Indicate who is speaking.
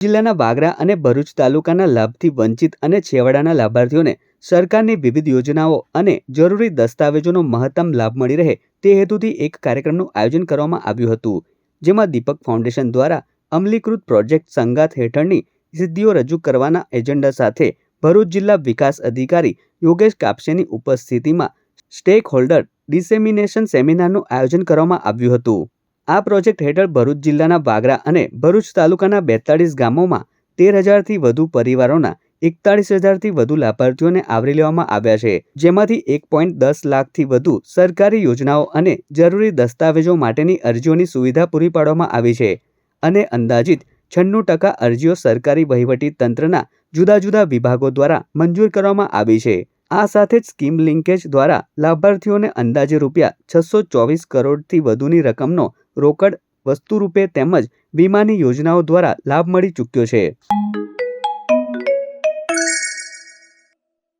Speaker 1: જિલ્લાના વાગરા અને ભરૂચ તાલુકાના લાભથી વંચિત અને છેવાડાના લાભાર્થીઓને સરકારની વિવિધ યોજનાઓ અને જરૂરી દસ્તાવેજોનો મહત્તમ લાભ મળી રહે તે હેતુથી એક કાર્યક્રમનું આયોજન કરવામાં આવ્યું હતું, જેમાં દીપક ફાઉન્ડેશન દ્વારા અમલીકૃત પ્રોજેક્ટ સંગાત હેઠળની સિદ્ધિઓ રજૂ કરવાના એજન્ડા સાથે ભરૂચ જિલ્લા વિકાસ અધિકારી યોગેશ કાપસેની ઉપસ્થિતિમાં સ્ટેક હોલ્ડર ડિસેમિનેશન સેમિનારનું આયોજન કરવામાં આવ્યું હતું. આ પ્રોજેક્ટ હેઠળ ભરૂચ જિલ્લાના વાગરા અને ભરૂચ તાલુકાના બેતાળીસ ગામોમાં તેર હજારથી વધુ પરિવારોના એકતાળીસ હજારથી વધુ લાભાર્થીઓને આવરી લેવામાં આવ્યા છે, જેમાંથી એક પોઈન્ટ દસ લાખથી વધુ સરકારી યોજનાઓ અને જરૂરી દસ્તાવેજો માટેની અરજીઓની સુવિધા પૂરી પાડવામાં આવી છે અને અંદાજિત છન્નું ટકા અરજીઓ સરકારી વહીવટી તંત્રના જુદા જુદા વિભાગો દ્વારા મંજૂર કરવામાં આવી છે. આ સાથે જ સ્કીમ લિંકેજ દ્વારા લાભાર્થીઓને અંદાજે રૂપિયા છસો ચોવીસ કરોડથી વધુની રકમનો રોકડ વસ્તુ રૂપે તેમજ વીમાની યોજનાઓ દ્વારા લાભ મળી ચૂક્યો છે.